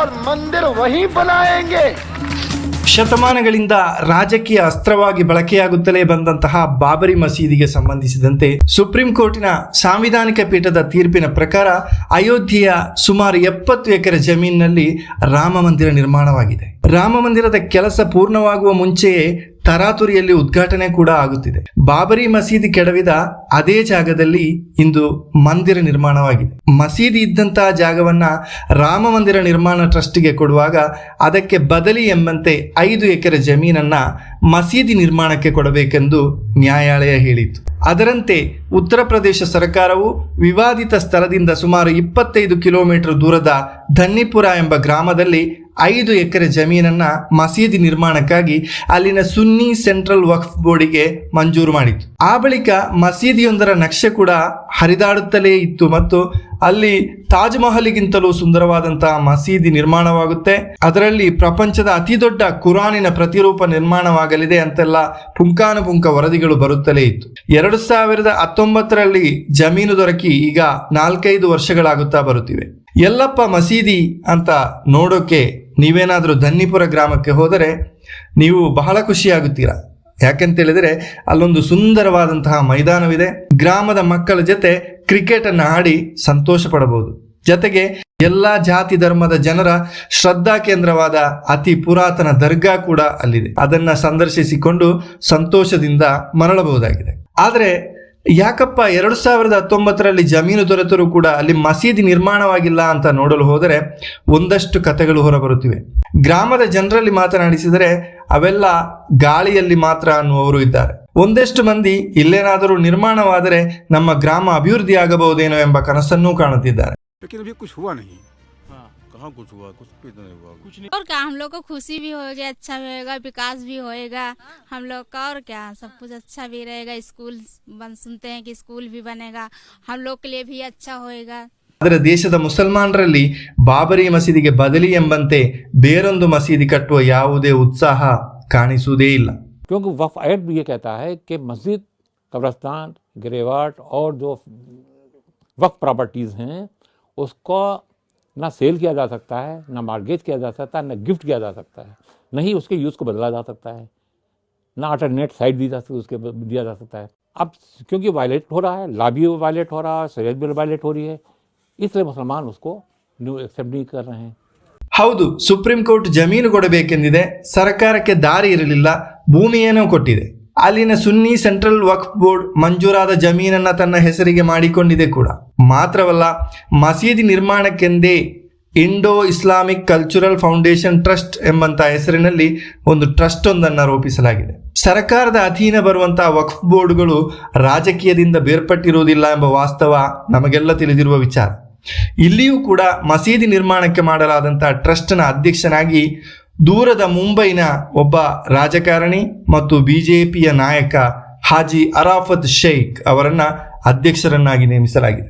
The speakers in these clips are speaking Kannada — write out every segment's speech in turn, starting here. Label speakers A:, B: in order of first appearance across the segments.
A: और मंदिर वहीं बनाएंगे
B: ಶತಮಾನಗಳಿಂದ ರಾಜಕೀಯ ಅಸ್ತ್ರವಾಗಿ ಬಳಕೆಯಾಗುತ್ತಲೇ ಬಂದಂತಹ ಬಾಬರಿ ಮಸೀದಿಗೆ ಸಂಬಂಧಿಸಿದಂತೆ ಸುಪ್ರೀಂ ಕೋರ್ಟಿನ ಸಾಂವಿಧಾನಿಕ ಪೀಠದ ತೀರ್ಪಿನ ಪ್ರಕಾರ ಅಯೋಧ್ಯೆಯ ಸುಮಾರು ಎಪ್ಪತ್ತು ಎಕರೆ ಜಮೀನಿನಲ್ಲಿ ರಾಮ ಮಂದಿರ ನಿರ್ಮಾಣವಾಗಿದೆ ರಾಮ ಮಂದಿರದ ಕೆಲಸ ಪೂರ್ಣವಾಗುವ ಮುಂಚೆಯೇ ತರಾತುರಿಯಲ್ಲಿ ಉದ್ಘಾಟನೆ ಕೂಡ ಆಗುತ್ತಿದೆ. ಬಾಬರಿ ಮಸೀದಿ ಕೆಡವಿದ ಅದೇ ಜಾಗದಲ್ಲಿ ಇಂದು ಮಂದಿರ ನಿರ್ಮಾಣವಾಗಿದೆ. ಮಸೀದಿ ಇದ್ದಂತಹ ಜಾಗವನ್ನ ರಾಮ ಮಂದಿರ ನಿರ್ಮಾಣ ಟ್ರಸ್ಟ್ಗೆ ಕೊಡುವಾಗ ಅದಕ್ಕೆ ಬದಲಿ ಎಂಬಂತೆ ಐದು ಎಕರೆ ಜಮೀನನ್ನ ಮಸೀದಿ ನಿರ್ಮಾಣಕ್ಕೆ ಕೊಡಬೇಕೆಂದು ನ್ಯಾಯಾಲಯ ಹೇಳಿತು ಅದರಂತೆ ಉತ್ತರ ಪ್ರದೇಶ ಸರ್ಕಾರವು ವಿವಾದಿತ ಸ್ಥಳದಿಂದ ಸುಮಾರು ಇಪ್ಪತ್ತೈದು ಕಿಲೋಮೀಟರ್ ದೂರದ ಧನ್ನಿಪುರ ಎಂಬ ಗ್ರಾಮದಲ್ಲಿ ಐದು ಎಕರೆ ಜಮೀನನ್ನ ಮಸೀದಿ ನಿರ್ಮಾಣಕ್ಕಾಗಿ ಅಲ್ಲಿನ ಸುನ್ನಿ ಸೆಂಟ್ರಲ್ ವಕ್ಫ್ ಬೋರ್ಡಿಗೆ ಮಂಜೂರು ಮಾಡಿತು ಆ ಬಳಿಕ ಮಸೀದಿಯೊಂದರ ನಕ್ಷೆ ಕೂಡ ಹರಿದಾಡುತ್ತಲೇ ಇತ್ತು ಮತ್ತು ಅಲ್ಲಿ ತಾಜ್ ಮಹಲಿಗಿಂತಲೂ ಸುಂದರವಾದಂತಹ ಮಸೀದಿ ನಿರ್ಮಾಣವಾಗುತ್ತೆ. ಅದರಲ್ಲಿ ಪ್ರಪಂಚದ ಅತಿ ದೊಡ್ಡ ಕುರಾನಿನ ಪ್ರತಿರೂಪ ನಿರ್ಮಾಣವಾಗಲಿದೆ ಅಂತೆಲ್ಲ ಪುಂಕಾನುಪುಂಕ ವರದಿಗಳು ಬರುತ್ತಲೇ ಇತ್ತು. ಎರಡು ಸಾವಿರದ ಹತ್ತೊಂಬತ್ತರಲ್ಲಿ ಜಮೀನು ದೊರಕಿ ಈಗ ನಾಲ್ಕೈದು ವರ್ಷಗಳಾಗುತ್ತಾ ಬರುತ್ತಿವೆ. ಎಲ್ಲಪ್ಪ ಮಸೀದಿ ಅಂತ ನೋಡೋಕೆ ನೀವೇನಾದರೂ ಧನ್ನಿಪುರ ಗ್ರಾಮಕ್ಕೆ ಹೋದರೆ ನೀವು ಬಹಳ ಖುಷಿಯಾಗುತ್ತೀರಾ? ಯಾಕೆಂತ ಹೇಳಿದರೆ ಅಲ್ಲೊಂದು ಸುಂದರವಾದಂತಹ ಮೈದಾನವಿದೆ. ಗ್ರಾಮದ ಮಕ್ಕಳ ಜೊತೆ ಕ್ರಿಕೆಟ್ ಅನ್ನು ಆಡಿ ಸಂತೋಷ ಪಡಬಹುದು ಜೊತೆಗೆ ಎಲ್ಲ ಜಾತಿ ಧರ್ಮದ ಜನರ ಶ್ರದ್ಧಾ ಕೇಂದ್ರವಾದ ಅತಿ ಪುರಾತನ ದರ್ಗಾ ಕೂಡ ಅಲ್ಲಿದೆ. ಅದನ್ನ ಸಂದರ್ಶಿಸಿಕೊಂಡು ಸಂತೋಷದಿಂದ ಮರಳಬಹುದಾಗಿದೆ. ಆದರೆ ಯಾಕಪ್ಪ ಎರಡು ಸಾವಿರದ ಹತ್ತೊಂಬತ್ತರಲ್ಲಿ ಜಮೀನು ದೊರೆತರೂ ಕೂಡ ಅಲ್ಲಿ ಮಸೀದಿ ನಿರ್ಮಾಣವಾಗಿಲ್ಲ ಅಂತ ನೋಡಲು ಹೋದರೆ ಒಂದಷ್ಟು ಕಥೆಗಳು ಹೊರಬರುತ್ತಿವೆ. ಗ್ರಾಮದ ಜನರಲ್ಲಿ ಮಾತನಾಡಿಸಿದರೆ ಅವೆಲ್ಲ ಗಾಳಿಯಲ್ಲಿ ಮಾತ್ರ ಅನ್ನುವರು ಇದ್ದಾರೆ. ಒಂದಷ್ಟು ಮಂದಿ ಇಲ್ಲೇನಾದರೂ ನಿರ್ಮಾಣವಾದರೆ ನಮ್ಮ ಗ್ರಾಮ ಅಭಿವೃದ್ಧಿ ಆಗಬಹುದೇನೋ ಎಂಬ ಕನಸನ್ನೂ ಕಾಣುತ್ತಿದ್ದಾರೆ.
C: कहाँ कुछ हुआ कुछ भी तो नहीं हुआ कुछ
D: और क्या हम लोग को खुशी भी होगी अच्छा भी होगा विकास भी होएगा हम लोग का और क्या सब कुछ अच्छा भी रहेगा स्कूल बन सुनते हैं कि स्कूल भी बनेगा हम लोग के लिए भी अच्छा होएगा
B: ಆದರೆ ದೇಶದ ಮುಸಲ್ಮಾನರಲ್ಲಿ ಬಾಬರಿ ಮಸೀದಿಗೆ ಬದಲಿ ಎಂಬಂತೆ ಬೇರೊಂದು ಮಸೀದಿ ಕಟ್ಟುವ ಯಾವುದೇ ಉತ್ಸಾಹ ಕಾಣಿಸುವುದೇ ಇಲ್ಲ
E: क्योंकि वफ एक्ट भी ये कहता है कि मस्जिद कब्रस्तान गिरेवाट और जो वक्फ प्रॉपर्टीज़ हैं उसको ना सेल किया जा सकता है ना मार्गेज किया जा सकता है ना गिफ्ट किया जा सकता है नहीं उसके यूज़ को बदला जा सकता है ना अल्टरनेट साइड दी जा सकती उसके ब- दिया जा सकता है अब क्योंकि वायलेट हो रहा है लॉ भी वायलेट हो रहा है शरीयत भी वायलेट हो रही है इसलिए मुसलमान उसको न्यू एक्सेप्ट नहीं कर रहे हैं
B: ಹೌದು ಸುಪ್ರೀಂ ಕೋರ್ಟ್ ಜಮೀನು ಕೊಡಬೇಕೆಂದಿದೆ ಸರ್ಕಾರಕ್ಕೆ ದಾರಿ ಇರಲಿಲ್ಲ ಭೂಮಿಯೇನೋ ಕೊಟ್ಟಿದೆ ಅಲ್ಲಿನ ಸುನ್ನಿ ಸೆಂಟ್ರಲ್ ವಕ್ಫ್ ಬೋರ್ಡ್ ಮಂಜೂರಾದ ಜಮೀನನ್ನ ತನ್ನ ಹೆಸರಿಗೆ ಮಾಡಿಕೊಂಡಿದೆ ಕೂಡ. ಮಾತ್ರವಲ್ಲ, ಮಸೀದಿ ನಿರ್ಮಾಣಕ್ಕೆಂದೇ Indo Islamic cultural foundation trust ಎಂಬಂತಹ ಹೆಸರಿನಲ್ಲಿ ಒಂದು ಟ್ರಸ್ಟ್ ಒಂದನ್ನು ರೂಪಿಸಲಾಗಿದೆ. ಸರ್ಕಾರದ ಅಧೀನ ಬರುವಂತಹ ವಕ್ಫ್ ಬೋರ್ಡ್ಗಳು ರಾಜಕೀಯದಿಂದ ಬೇರ್ಪಟ್ಟಿರುವುದಿಲ್ಲ ಎಂಬ ವಾಸ್ತವ ನಮಗೆಲ್ಲ ತಿಳಿದಿರುವ ವಿಚಾರ. ಇಲ್ಲಿಯೂ ಕೂಡ ಮಸೀದಿ ನಿರ್ಮಾಣಕ್ಕೆ ಮಾಡಲಾದಂತಹ ಟ್ರಸ್ಟ್ನ ಅಧ್ಯಕ್ಷನಾಗಿ ದೂರದ ಮುಂಬೈನ ಒಬ್ಬ ರಾಜಕಾರಣಿ ಮತ್ತು ಬಿಜೆಪಿಯ ನಾಯಕ ಹಾಜಿ ಅರಾಫತ್ ಶೇಖ್ ಅವರನ್ನ ಅಧ್ಯಕ್ಷರನ್ನಾಗಿ ನೇಮಿಸಲಾಗಿದೆ.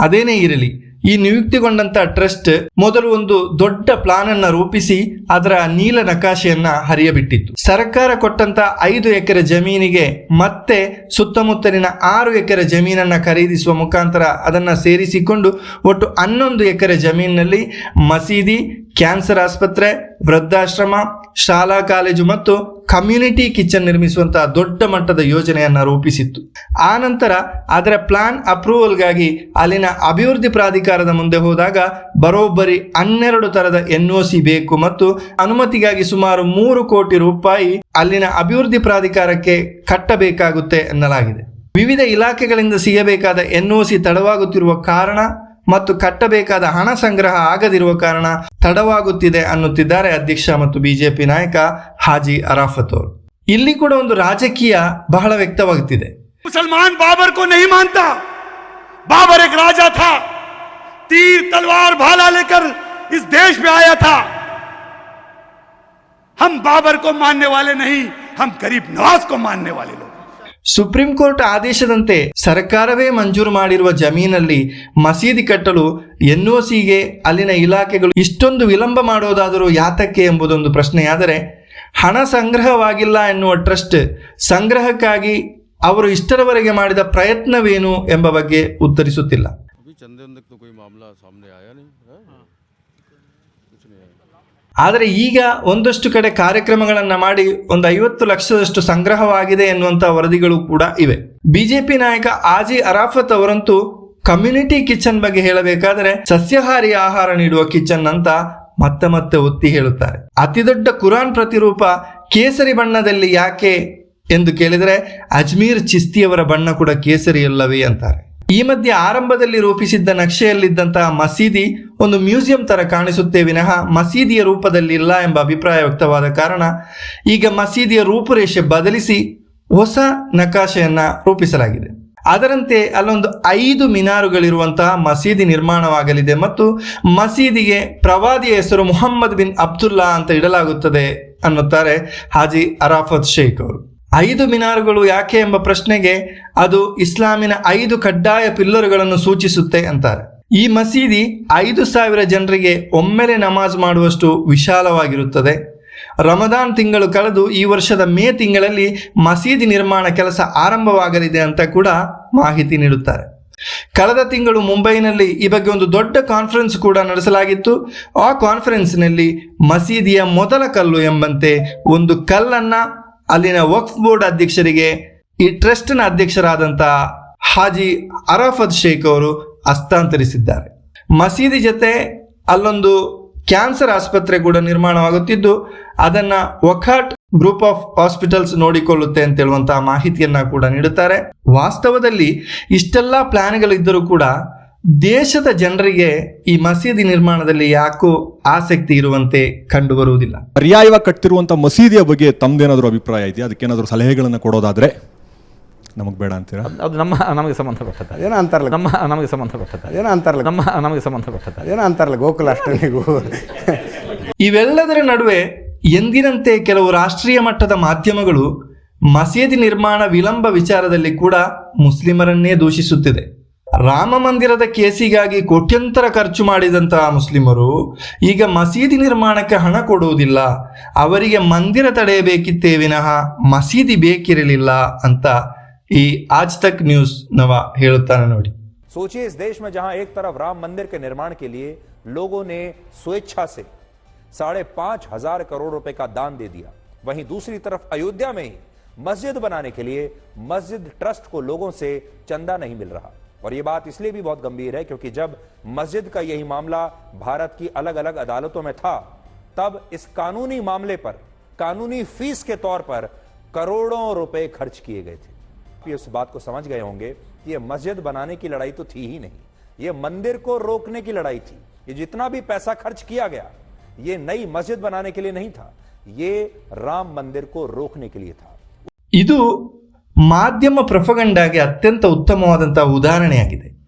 B: ಅದೇನೇ ಇರಲಿ ಈ ನಿಯುಕ್ತಿಗೊಂಡಂತ ಟ್ರಸ್ಟ್ ಮೊದಲು ಒಂದು ದೊಡ್ಡ ಪ್ಲಾನ್ ಅನ್ನ ರೂಪಿಸಿ ಅದರ ನೀಲ ನಕಾಶೆಯನ್ನ ಹರಿಯಬಿಟ್ಟಿತ್ತು. ಸರ್ಕಾರ ಕೊಟ್ಟಂತ ಐದು ಎಕರೆ ಜಮೀನಿಗೆ ಮತ್ತೆ ಸುತ್ತಮುತ್ತಲಿನ ಆರು ಎಕರೆ ಜಮೀನನ್ನ ಖರೀದಿಸುವ ಮುಖಾಂತರ ಅದನ್ನ ಸೇರಿಸಿಕೊಂಡು ಒಟ್ಟು ಹನ್ನೊಂದು ಎಕರೆ ಜಮೀನಿನಲ್ಲಿ ಮಸೀದಿ, ಕ್ಯಾನ್ಸರ್ ಆಸ್ಪತ್ರೆ, ವೃದ್ಧಾಶ್ರಮ, ಶಾಲಾ ಕಾಲೇಜು ಮತ್ತು ಕಮ್ಯುನಿಟಿ ಕಿಚನ್ ನಿರ್ಮಿಸುವಂತಹ ದೊಡ್ಡ ಮಟ್ಟದ ಯೋಜನೆಯನ್ನ ರೂಪಿಸಿತ್ತು. ಆ ನಂತರ ಅದರ ಪ್ಲಾನ್ ಅಪ್ರೂವಲ್ಗಾಗಿ ಅಲ್ಲಿನ ಅಭಿವೃದ್ಧಿ ಪ್ರಾಧಿಕಾರದ ಮುಂದೆ ಹೋದಾಗ ಬರೋಬ್ಬರಿ ಹನ್ನೆರಡು ತರದ ಎನ್ ಒ ಸಿ ಬೇಕು ಮತ್ತು ಅನುಮತಿಗಾಗಿ ಸುಮಾರು ಮೂರು ಕೋಟಿ ರೂಪಾಯಿ ಅಲ್ಲಿನ ಅಭಿವೃದ್ಧಿ ಪ್ರಾಧಿಕಾರಕ್ಕೆ ಕಟ್ಟಬೇಕಾಗುತ್ತೆ ಎನ್ನಲಾಗಿದೆ. ವಿವಿಧ ಇಲಾಖೆಗಳಿಂದ ಸಿಗಬೇಕಾದ ಎನ್ ಒ ಸಿ ತಡವಾಗುತ್ತಿರುವ ಕಾರಣ ಮತ್ತು ಕಟ್ಟಬೇಕಾದ ಹಣ ಸಂಗ್ರಹ ಆಗದಿರುವ ಕಾರಣ ತಡವಾಗುತ್ತಿದೆ ಅನ್ನುತ್ತಿದ್ದಾರೆ ಅಧ್ಯಕ್ಷ ಮತ್ತು ಬಿಜೆಪಿ ನಾಯಕ ಹಾಜಿ ಅರಾಫತ್ ಅವರು ಇಲ್ಲಿ ಕೂಡ ಒಂದು ರಾಜಕೀಯ ಬಹಳ ವ್ಯಕ್ತವಾಗುತ್ತಿದೆ
C: मुसलमान बाबर को नहीं मानता बाबर एक राजा था तीर तलवार भाला लेकर इस देश में आया था हम बाबर को मानने वाले नहीं हम गरीब नवाज को मानने वाले लोग
B: ಸುಪ್ರೀಂ ಕೋರ್ಟ್ ಆದೇಶದಂತೆ ಸರ್ಕಾರವೇ ಮಂಜೂರು ಮಾಡಿರುವ ಜಮೀನಲ್ಲಿ ಮಸೀದಿ ಕಟ್ಟಲು ಎನ್ಒಸಿಗೆ ಒ ಸಿಗೆ ಅಲ್ಲಿನ ಇಲಾಖೆಗಳು ಇಷ್ಟೊಂದು ವಿಳಂಬ ಮಾಡೋದಾದರೂ ಯಾತಕ್ಕೆ ಎಂಬುದೊಂದು ಪ್ರಶ್ನೆಯಾದರೆ ಹಣ ಸಂಗ್ರಹವಾಗಿಲ್ಲ ಎನ್ನುವ ಟ್ರಸ್ಟ್ ಸಂಗ್ರಹಕ್ಕಾಗಿ ಅವರು ಇಷ್ಟರವರೆಗೆ ಮಾಡಿದ ಪ್ರಯತ್ನವೇನು ಎಂಬ ಬಗ್ಗೆ ಉತ್ತರಿಸುತ್ತಿಲ್ಲ. ಆದರೆ ಈಗ ಒಂದಷ್ಟು ಕಡೆ ಕಾರ್ಯಕ್ರಮಗಳನ್ನು ಮಾಡಿ ಒಂದು ಐವತ್ತು ಲಕ್ಷದಷ್ಟು ಸಂಗ್ರಹವಾಗಿದೆ ಎನ್ನುವಂಥ ವರದಿಗಳು ಕೂಡ ಇವೆ. ಬಿಜೆಪಿ ನಾಯಕ ಆಜಿ ಅರಾಫತ್ ಅವರಂತೂ ಕಮ್ಯುನಿಟಿ ಕಿಚನ್ ಬಗ್ಗೆ ಹೇಳಬೇಕಾದರೆ ಸಸ್ಯಾಹಾರಿ ಆಹಾರ ನೀಡುವ ಕಿಚನ್ ಅಂತ ಮತ್ತೆ ಮತ್ತೆ ಒತ್ತಿ ಹೇಳುತ್ತಾರೆ. ಅತಿದೊಡ್ಡ ಕುರಾನ್ ಪ್ರತಿರೂಪ ಕೇಸರಿ ಬಣ್ಣದಲ್ಲಿ ಯಾಕೆ ಎಂದು ಕೇಳಿದರೆ ಅಜ್ಮೀರ್ ಚಿಸ್ತಿಯವರ ಬಣ್ಣ ಕೂಡ ಕೇಸರಿ ಅಲ್ಲವೇ ಅಂತಾರೆ. ಈ ಮಧ್ಯೆ ಆರಂಭದಲ್ಲಿ ರೂಪಿಸಿದ್ದ ನಕ್ಷೆಯಲ್ಲಿದ್ದಂತಹ ಮಸೀದಿ ಒಂದು ಮ್ಯೂಸಿಯಂ ತರ ಕಾಣಿಸುತ್ತೆ ವಿನಃ ಮಸೀದಿಯ ರೂಪದಲ್ಲಿ ಇಲ್ಲ ಎಂಬ ಅಭಿಪ್ರಾಯ ವ್ಯಕ್ತವಾದ ಕಾರಣ ಈಗ ಮಸೀದಿಯ ರೂಪುರೇಷೆ ಬದಲಿಸಿ ಹೊಸ ನಕಾಶೆಯನ್ನ ರೂಪಿಸಲಾಗಿದೆ. ಅದರಂತೆ ಅಲ್ಲೊಂದು ಐದು ಮಿನಾರುಗಳಿರುವಂತಹ ಮಸೀದಿ ನಿರ್ಮಾಣವಾಗಲಿದೆ ಮತ್ತು ಮಸೀದಿಗೆ ಪ್ರವಾದಿಯ ಹೆಸರು ಮುಹಮ್ಮದ್ ಬಿನ್ ಅಬ್ದುಲ್ಲಾ ಅಂತ ಇಡಲಾಗುತ್ತದೆ ಅನ್ನುತ್ತಾರೆ ಹಾಜಿ ಅರಾಫತ್ ಶೇಖ್ ಅವರು. ಐದು ಮಿನಾರುಗಳು ಯಾಕೆ ಎಂಬ ಪ್ರಶ್ನೆಗೆ ಅದು ಇಸ್ಲಾಮಿನ ಐದು ಕಡ್ಡಾಯ ಪಿಲ್ಲರುಗಳನ್ನು ಸೂಚಿಸುತ್ತೆ ಅಂತಾರೆ. ಈ ಮಸೀದಿ ಐದು ಸಾವಿರ ಜನರಿಗೆ ಒಮ್ಮೆಲೆ ನಮಾಜ್ ಮಾಡುವಷ್ಟು ವಿಶಾಲವಾಗಿರುತ್ತದೆ. ರಮದಾನ್ ತಿಂಗಳು ಕಳೆದು ಈ ವರ್ಷದ ಮೇ ತಿಂಗಳಲ್ಲಿ ಮಸೀದಿ ನಿರ್ಮಾಣ ಕೆಲಸ ಆರಂಭವಾಗಲಿದೆ ಅಂತ ಕೂಡ ಮಾಹಿತಿ ನೀಡುತ್ತಾರೆ. ಕಳೆದ ತಿಂಗಳು ಮುಂಬೈನಲ್ಲಿ ಈ ಬಗ್ಗೆ ಒಂದು ದೊಡ್ಡ ಕಾನ್ಫರೆನ್ಸ್ ಕೂಡ ನಡೆಸಲಾಗಿತ್ತು. ಆ ಕಾನ್ಫರೆನ್ಸ್ನಲ್ಲಿ ಮಸೀದಿಯ ಮೊದಲ ಕಲ್ಲು ಎಂಬಂತೆ ಒಂದು ಕಲ್ಲನ್ನ ಅಲ್ಲಿನ ವಕ್ಫ್ ಬೋರ್ಡ್ ಅಧ್ಯಕ್ಷರಿಗೆ ಈ ಟ್ರಸ್ಟ್ನ ಅಧ್ಯಕ್ಷರಾದಂಥ ಹಾಜಿ ಅರಾಫತ್ ಶೇಖ್ ಅವರು ಹಸ್ತಾಂತರಿಸಿದ್ದಾರೆ. ಮಸೀದಿ ಜೊತೆ ಅಲ್ಲೊಂದು ಕ್ಯಾನ್ಸರ್ ಆಸ್ಪತ್ರೆ ಕೂಡ ನಿರ್ಮಾಣವಾಗುತ್ತಿದ್ದು, ಅದನ್ನ ವಖಾಟ್ ಗ್ರೂಪ್ ಆಫ್ ಹಾಸ್ಪಿಟಲ್ಸ್ ನೋಡಿಕೊಳ್ಳುತ್ತೆ ಅಂತ ಹೇಳುವಂತಹ ಮಾಹಿತಿಯನ್ನ ಕೂಡ ನೀಡುತ್ತಾರೆ. ವಾಸ್ತವದಲ್ಲಿ ಇಷ್ಟೆಲ್ಲ ಪ್ಲಾನ್ಗಳಿದ್ದರೂ ಕೂಡ ದೇಶದ ಜನರಿಗೆ ಈ ಮಸೀದಿ ನಿರ್ಮಾಣದಲ್ಲಿ ಯಾಕೋ ಆಸಕ್ತಿ ಇರುವಂತೆ ಕಂಡುಬರುವುದಿಲ್ಲ.
F: ಪರ್ಯಾಯವಾಗಿ ಕಟ್ಟಿರುವಂತಹ ಮಸೀದಿಯ ಬಗ್ಗೆ ತಮ್ದೇನಾದರೂ ಅಭಿಪ್ರಾಯ ಇದೆಯಾ? ಅದಕ್ಕೇನಾದರೂ ಸಲಹೆಗಳನ್ನು ಕೊಡೋದಾದ್ರೆ ನಮಗೆ ಬೇಡ ಅಂತೀರಾ?
E: ಅದು ನಮ್ಮ ನಮಗೆ ಸಂಬಂಧಪಟ್ಟದ್ದು
G: ಏನೋ ಅಂತಾರಲ್ಲ.
E: ನಮ್ಮ ನಮಗೆ ಸಂಬಂಧಪಟ್ಟದ್ದು
G: ಏನೋ ಅಂತಾರಲ್ಲ.
E: ನಮ್ಮ ನಮಗೆ ಸಂಬಂಧಪಟ್ಟದ್ದು
G: ಏನೋ ಅಂತಾರಲ್ಲ ಗೋಕುಲ ಅಷ್ಟನಿಗೂ
B: ಇವೆಲ್ಲದರ ನಡುವೆ ಎಂದಿನಂತೆ ಕೆಲವು ರಾಷ್ಟ್ರೀಯ ಮಟ್ಟದ ಮಾಧ್ಯಮಗಳು ಮಸೀದಿ ನಿರ್ಮಾಣ ವಿಳಂಬ ವಿಚಾರದಲ್ಲಿ ಕೂಡ ಮುಸ್ಲಿಮರನ್ನೇ ದೂಷಿಸುತ್ತಿದೆ. ರಾಮ ಮಂದಿರದ ಕೇಸಿಗಾಗಿ ಕೋಟ್ಯಂತರ ಖರ್ಚು ಮಾಡಿದಂತಹ ಮುಸ್ಲಿಮರು ಈಗ ಮಸೀದಿ ನಿರ್ಮಾಣಕ್ಕೆ ಹಣ ಕೊಡುವುದಿಲ್ಲ ಅವರಿಗೆ ಮಂದಿರ ತಡೆಯಬೇಕಿತ್ತೇ ವಿನಃ ಮಸೀದಿ ಬೇಕಿರಲಿಲ್ಲ ಅಂತ ಈ ಆಜ್ ತಕ್ ನ್ಯೂಸ್ ನವ ಹೇಳುತ್ತಾನೆ ನೋಡಿ
H: सोचिए इस देश में जहां एक तरफ राम मंदिर के निर्माण के लिए लोगों ने स्वेच्छा से साढ़े पांच हजार करोड़ रुपए का दान दे दिया वहीं दूसरी तरफ अयोध्या में ही मस्जिद बनाने के लिए मस्जिद ट्रस्ट को लोगों से चंदा नहीं मिल रहा और यह बात इसलिए भी बहुत गंभीर है क्योंकि जब मस्जिद का यही मामला भारत की अलग अलग अदालतों में था, तब इस कानूनी मामले पर, कानूनी फ़ीस के तौर पर करोड़ों रुपए खर्च किए गए थे। आप इस बात को समझ गए होंगे कि ये मस्जिद बनाने की लड़ाई तो थी ही नहीं। ये मंदिर को रोकने की लड़ाई थी। ये जितना भी पैसा खर्च किया गया, ये नई मस्जिद बनाने के लिए नहीं था। ये राम मंदिर को रोकने के लिए था।
B: ಮಾಧ್ಯಮ ಪ್ರಫಗಂಡಾಗೆ ಅತ್ಯಂತ ಉತ್ತಮವಾದಂಥ ಉದಾಹರಣೆಯಾಗಿದೆ.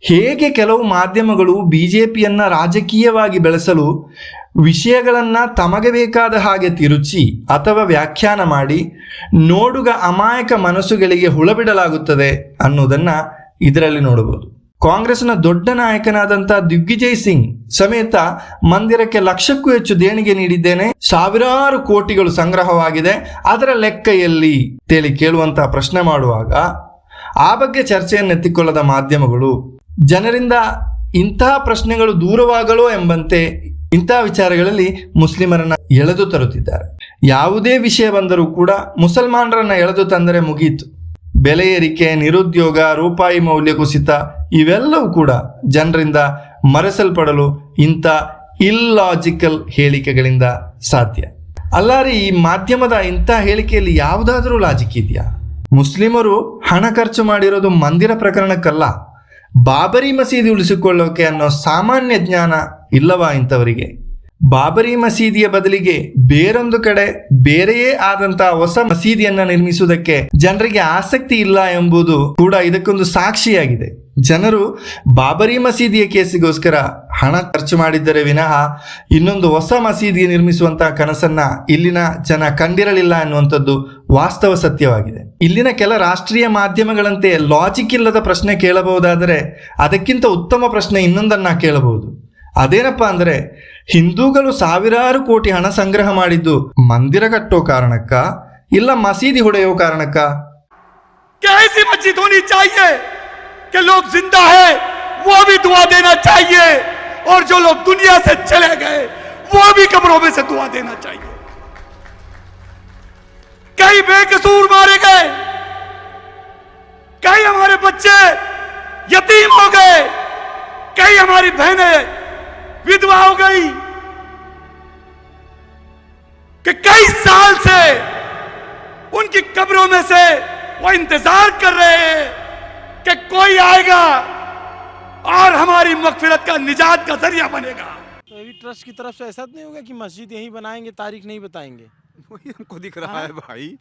B: ಹೇಗೆ ಕೆಲವು ಮಾಧ್ಯಮಗಳು ಬಿ ಜೆ ಪಿಯನ್ನು ರಾಜಕೀಯವಾಗಿ ಬೆಳೆಸಲು ವಿಷಯಗಳನ್ನು ತಮಗೆ ಬೇಕಾದ ಹಾಗೆ ತಿರುಚಿ ಅಥವಾ ವ್ಯಾಖ್ಯಾನ ಮಾಡಿ ನೋಡುಗ ಅಮಾಯಕ ಮನಸ್ಸುಗಳಿಗೆ ಹುಳಬಿಡಲಾಗುತ್ತದೆ ಅನ್ನೋದನ್ನು ಇದರಲ್ಲಿ ನೋಡಬಹುದು. ಕಾಂಗ್ರೆಸ್ನ ದೊಡ್ಡ ನಾಯಕನಾದಂತಹ ದಿಗ್ವಿಜಯ್ ಸಿಂಗ್ ಸಮೇತ ಮಂದಿರಕ್ಕೆ ಲಕ್ಷಕ್ಕೂ ಹೆಚ್ಚು ದೇಣಿಗೆ ನೀಡಿದ್ದೇನೆ. ಸಾವಿರಾರು ಕೋಟಿಗಳು ಸಂಗ್ರಹವಾಗಿದೆ. ಅದರ ಲೆಕ್ಕ ಎಲ್ಲಿ ತೇಳಿ ಕೇಳುವಂತಹ ಪ್ರಶ್ನೆ ಮಾಡುವಾಗ ಆ ಬಗ್ಗೆ ಚರ್ಚೆಯನ್ನು ಎತ್ತಿಕೊಳ್ಳದ ಮಾಧ್ಯಮಗಳು, ಜನರಿಂದ ಇಂತಹ ಪ್ರಶ್ನೆಗಳು ದೂರವಾಗಲೋ ಎಂಬಂತೆ ಇಂತಹ ವಿಚಾರಗಳಲ್ಲಿ ಮುಸ್ಲಿಮರನ್ನ ಎಳೆದು ತರುತ್ತಿದ್ದಾರೆ. ಯಾವುದೇ ವಿಷಯ ಬಂದರೂ ಕೂಡ ಮುಸಲ್ಮಾನರನ್ನ ಎಳೆದು ತಂದರೆ ಮುಗೀತು. ಬೆಲೆ ಏರಿಕೆ, ನಿರುದ್ಯೋಗ, ರೂಪಾಯಿ ಮೌಲ್ಯ ಕುಸಿತ ಇವೆಲ್ಲವೂ ಕೂಡ ಜನರಿಂದ ಮರೆಸಲ್ಪಡಲು ಇಂಥ ಇಲ್ಲಾಜಿಕಲ್ ಹೇಳಿಕೆಗಳಿಂದ ಸಾಧ್ಯ. ಅಲ್ಲಾರಿ, ಈ ಮಾಧ್ಯಮದ ಇಂಥ ಹೇಳಿಕೆಯಲ್ಲಿ ಯಾವುದಾದರೂ ಲಾಜಿಕ್ ಇದೆಯಾ? ಮುಸ್ಲಿಮರು ಹಣ ಖರ್ಚು ಮಾಡಿರೋದು ಮಂದಿರ ಪ್ರಕರಣಕ್ಕಲ್ಲ. ಬಾಬರಿ ಮಸೀದಿ ಉಳಿಸಿಕೊಳ್ಳೋಕೆ ಅನ್ನೋ ಸಾಮಾನ್ಯ ಜ್ಞಾನ ಇಲ್ಲವಾ ಇಂಥವರಿಗೆ? ಬಾಬರಿ ಮಸೀದಿಯ ಬದಲಿಗೆ ಬೇರೊಂದು ಕಡೆ ಬೇರೆಯೇ ಆದಂತಹ ಹೊಸ ಮಸೀದಿಯನ್ನ ನಿರ್ಮಿಸುವುದಕ್ಕೆ ಜನರಿಗೆ ಆಸಕ್ತಿ ಇಲ್ಲ ಎಂಬುದು ಕೂಡ ಇದಕ್ಕೊಂದು ಸಾಕ್ಷಿಯಾಗಿದೆ. ಜನರು ಬಾಬರಿ ಮಸೀದಿಯ ಕೇಸಿಗೋಸ್ಕರ ಹಣ ಖರ್ಚು ಮಾಡಿದ್ದರೆ ವಿನಃ ಇನ್ನೊಂದು ಹೊಸ ಮಸೀದಿ ನಿರ್ಮಿಸುವಂತಹ ಕನಸನ್ನ ಇಲ್ಲಿನ ಜನ ಕಂಡಿರಲಿಲ್ಲ ಎನ್ನುವಂಥದ್ದು ವಾಸ್ತವ ಸತ್ಯವಾಗಿದೆ. ಇಲ್ಲಿನ ಕೆಲ ರಾಷ್ಟ್ರೀಯ ಮಾಧ್ಯಮಗಳಂತೆ ಲಾಜಿಕ್ ಇಲ್ಲದ ಪ್ರಶ್ನೆ ಕೇಳಬಹುದಾದರೆ ಅದಕ್ಕಿಂತ ಉತ್ತಮ ಪ್ರಶ್ನೆ ಇನ್ನೊಂದನ್ನ ಕೇಳಬಹುದು. ಅದೇನಪ್ಪ ಅಂದ್ರೆ ಹಿಂದೂಗಳು ಸಾವಿರಾರು ಕೋಟಿ ಹಣ ಸಂಗ್ರಹ ಮಾಡಿದ್ದು ಮಂದಿರ ಕಟ್ಟೋ ಕಾರಣಕ್ಕ ಇಲ್ಲ ಮಸೀದಿ ಹೊಡೆಯೋ ಕಾರಣಕ್ಕ
C: क्या ऐसी मस्जिद होनी चाहिए कि लोग जिंदा है वो भी दुआ देना चाहिए और जो लोग दुनिया से चले गए वो भी कब्रों में से दुआ देना चाहिए कई बेकसूर मारे गए कई हमारे बच्चे यतीम हो गए कई हमारी बहनें विधवा हो गई कि कई साल से उनकी कब्रों में से वो इंतज़ार कर रहे हैं कि कोई आएगा और हमारी मकफिरत का निजात का ज़रिया बनेगा।
G: तो अभी ट्रस्ट की तरफ़ से ऐसा तो नहीं होगा कि मस्जिद यहीं बनाएँगे तारीख नहीं बताएँगे?
I: वही हमको दिख रहा है भाई।